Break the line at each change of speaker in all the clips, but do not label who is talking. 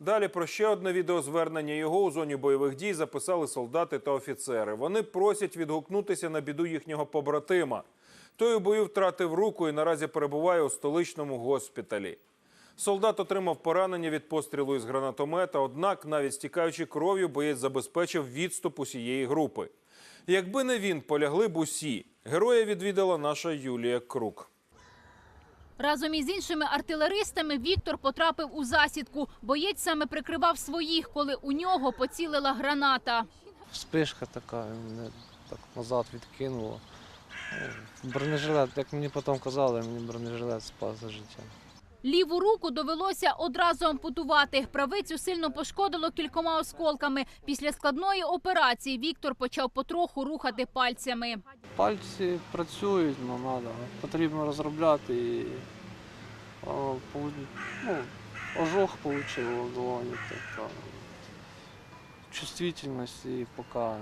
Далі про ще одне відеозвернення його у зоні бойових дій записали солдати та офіцери. Вони просять відгукнутися на біду їхнього побратима. Той у бою втратив руку і наразі перебуває у столичному госпіталі. Солдат отримав поранення від пострілу із гранатомета, однак, навіть стікаючи кров'ю, боєць забезпечив відступ усієї групи. Якби не він, полягли б усі. Героя відвідала наша Юлія Крук.
Разом із іншими артилеристами Віктор потрапив у засідку. Боєць саме прикривав своїх, коли у нього поцілила граната.
Вспишка така, мене так назад відкинуло. Ну, Бронежилет, як мені потім казали, мені бронежилет спас за життя.
Ліву руку довелося одразу ампутувати. Правицю сильно пошкодило кількома осколками. Після складної операції Віктор почав потроху рухати пальцями.
Пальці працюють, ну треба. Потрібно розробляти і о, ну, ожог отримав в долоні. Така. Чувствительність і поки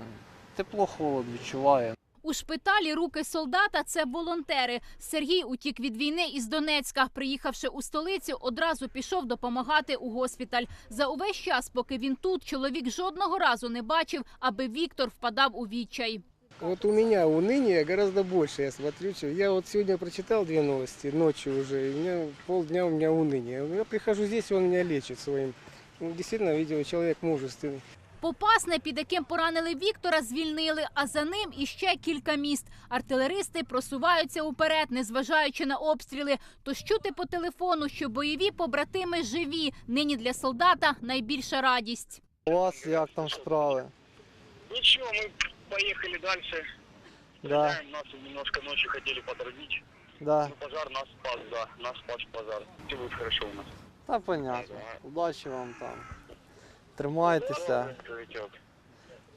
тепло-холод відчуває.
У шпиталі руки солдата це волонтери. Сергій утік від війни із Донецька. Приїхавши у столицю, одразу пішов допомагати у госпіталь. За увесь час, поки він тут, чоловік жодного разу не бачив, аби Віктор впадав у відчай.
Вот у меня уныние гораздо больше, я смотрю. чем- Я вот сегодня прочитал две новости, ночью уже, и у меня полдня у меня уныние. Я прихожу здесь, он меня лечит своим. Ну, Действительно, видимо, человек мужественный.
Попасне, під яким поранили Віктора, звільнили, а за ним іще кілька міст. Артилеристи просуваються уперед, незважаючи на обстріли. Тож чути по телефону, що бойові побратими живі. Нині для солдата найбільша радість.
У вас як там справи?
Ничего, мы поехали дальше.
Да,
Стреляем, Нас немножко ночью хотели подразить.
да.
Но пожар нас спас, да. Нас спас пожар. Все будет хорошо у нас.
Та понятно. Удачі вам там. Тримайтеся,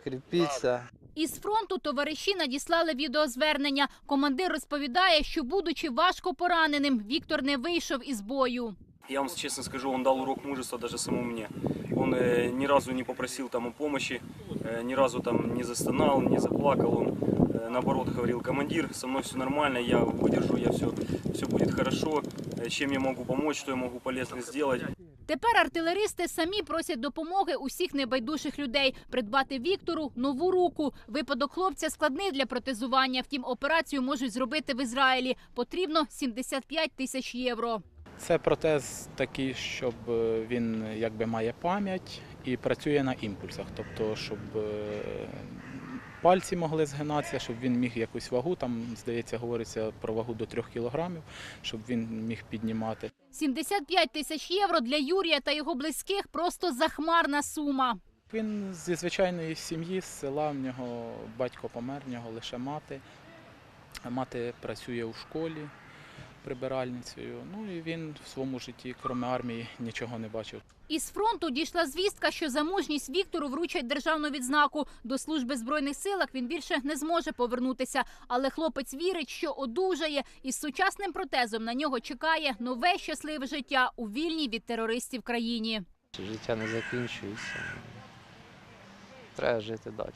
кріпіться.
Із фронту товариші надіслали відеозвернення. Командир розповідає, що, будучи важко пораненим, Віктор не вийшов із бою.
Я вам честно скажу, он дал урок мужества даже самому мне. Он э, ни разу не попросил там о помощи, э, ни разу там не застонал, не заплакал. Он э, наоборот говорил, командир, со мной все нормально, я выдержу, я все, все будет хорошо. Э, чем я могу помочь, что я могу полезно сделать.
Тепер артилеристи самі просять допомоги усіх небайдужих людей придбати Віктору нову руку. Випадок хлопця складний для протезування. Втім, операцію можуть зробити в Ізраїлі. Потрібно 75 тисяч євро.
Це протез такий, щоб е, він якби має пам'ять і працює на імпульсах. Тобто, щоб е, пальці могли згинатися, щоб він міг якусь вагу, там, здається, говориться про вагу до 3 кілограмів, щоб він міг піднімати.
75 тисяч євро для Юрія та його близьких просто захмарна сума.
Він зі звичайної сім'ї, з села, в нього батько помер, в нього лише мати. Мати працює у школі прибиральницею. Ну і він в своєму житті, крім армії, нічого не бачив.
Із фронту дійшла звістка, що за мужність Віктору вручать державну відзнаку. До служби збройних силах він більше не зможе повернутися. Але хлопець вірить, що одужає, і з сучасним протезом на нього чекає нове щасливе життя у вільній від терористів країні.
Життя не закінчується. Треба жити далі.